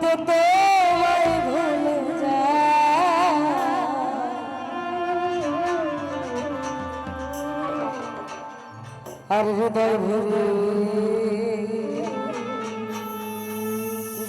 তো তোমায় ভুলে যায়। আর হৃদয় ভরে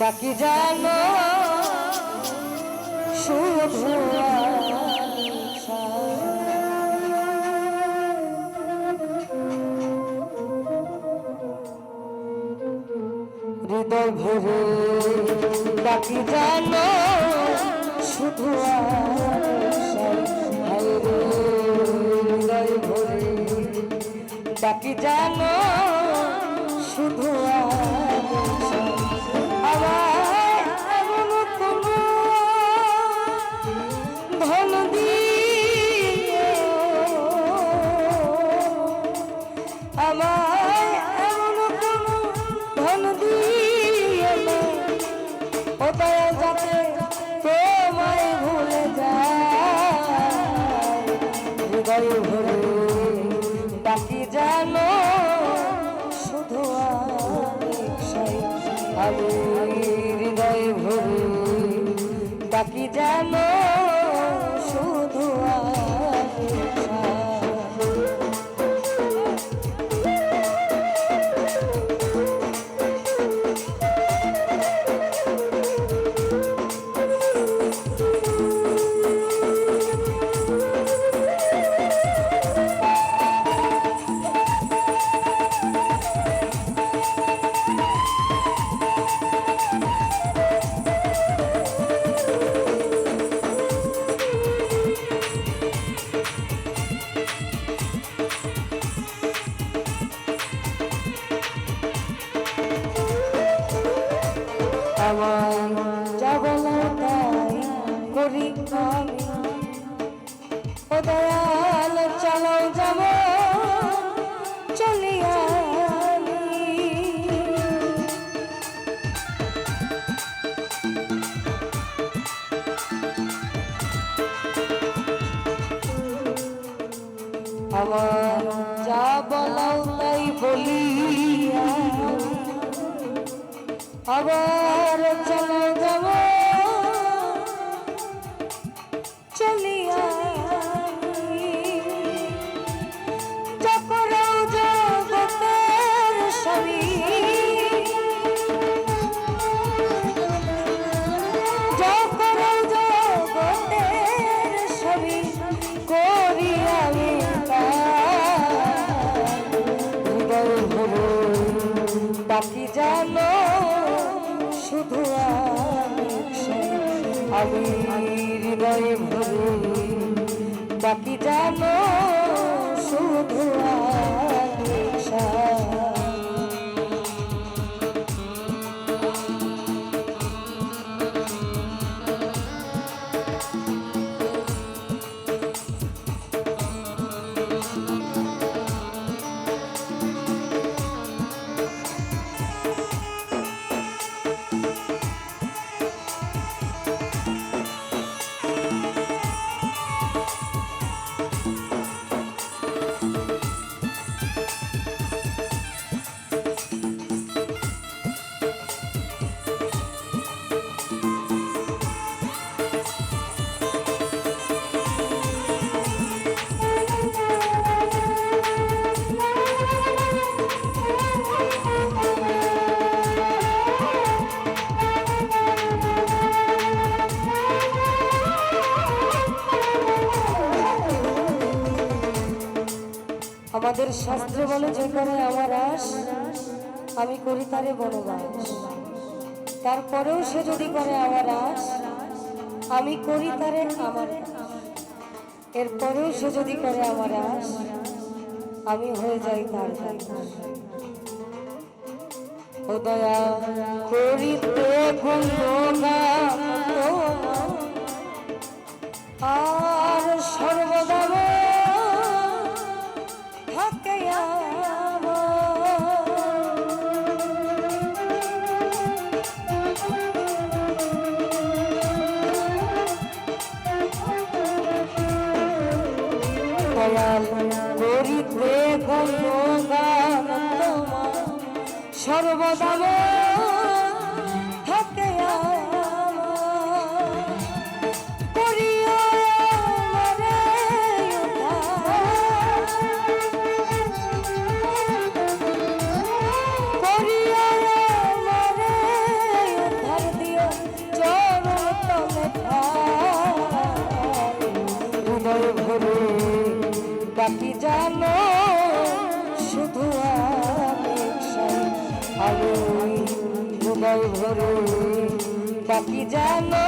ডাকি জানো শুধু হৃদয় ভরে ডাকি জানো শুধু বাকি জানো শুধু হৃদয় হলে বাকি জানো শুধু আমি হৃদয় ভরে বাকি জানো আমার যা বলা তাই করি আমি ও দয়াল চালাও যাব চলিয়া আমার যা বলাও তাই বলি। আবার চলে যাব। আমি হৃদয়ে ভরি। বাকি জানো শাস্ত্রে বলে যে করে আমার আস আমি করি তারে বনবাস। তারপরেও সে যদি করে আমার আস আমি করি তারে আমার এরপরেও সে যদি করে আমার আস আমি হয়ে যাই তার দয়া করিতে গুণগান তোমার, আর দয়াল সর্বদা ভরে বাকি জানো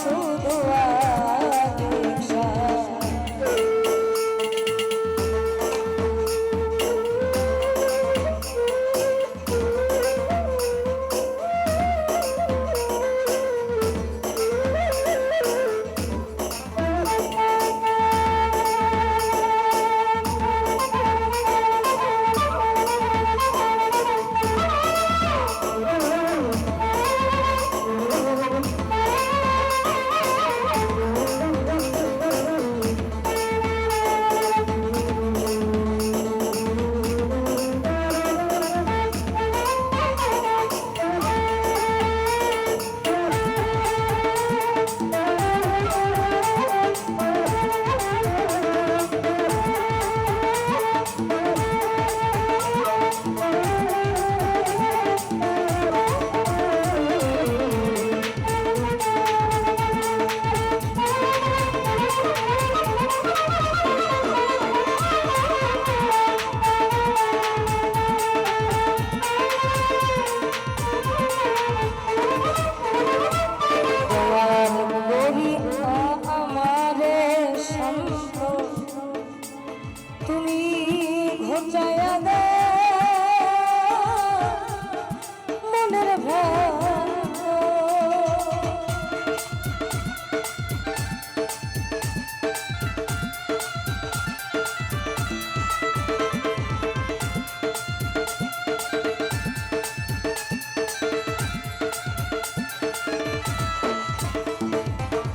শুধু আশা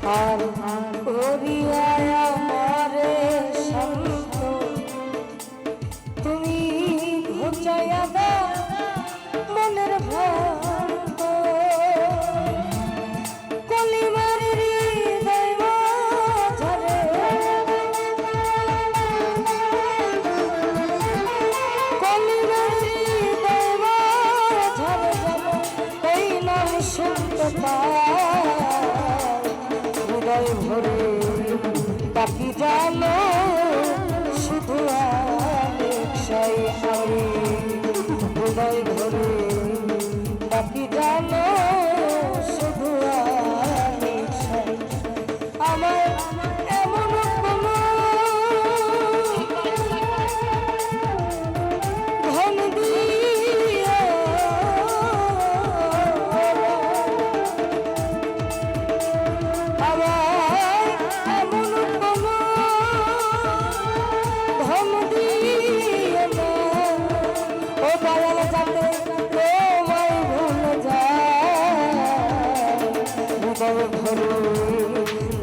আর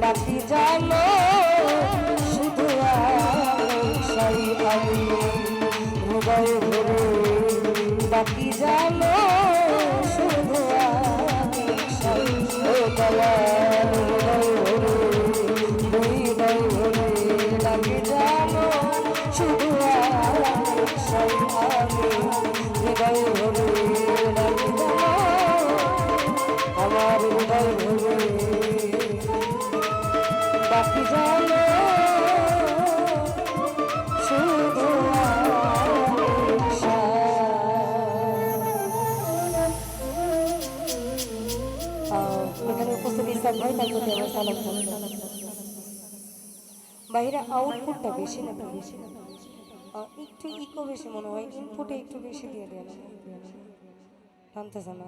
বাকি জানো শুধু আশাই আমি হৃদয় ভরে বাকি জানো শুধু আশাই ও দয়াল আমার হৃদয় ভরে বাকি জানো শুধু এখানে উপস্থিত ইসলাম। আউটপুটটা বেশি না বেশি না একটু ইকো বেশি মনে হয় ইনপুটে একটু বেশি দিয়ে দেয় টানতেছে না?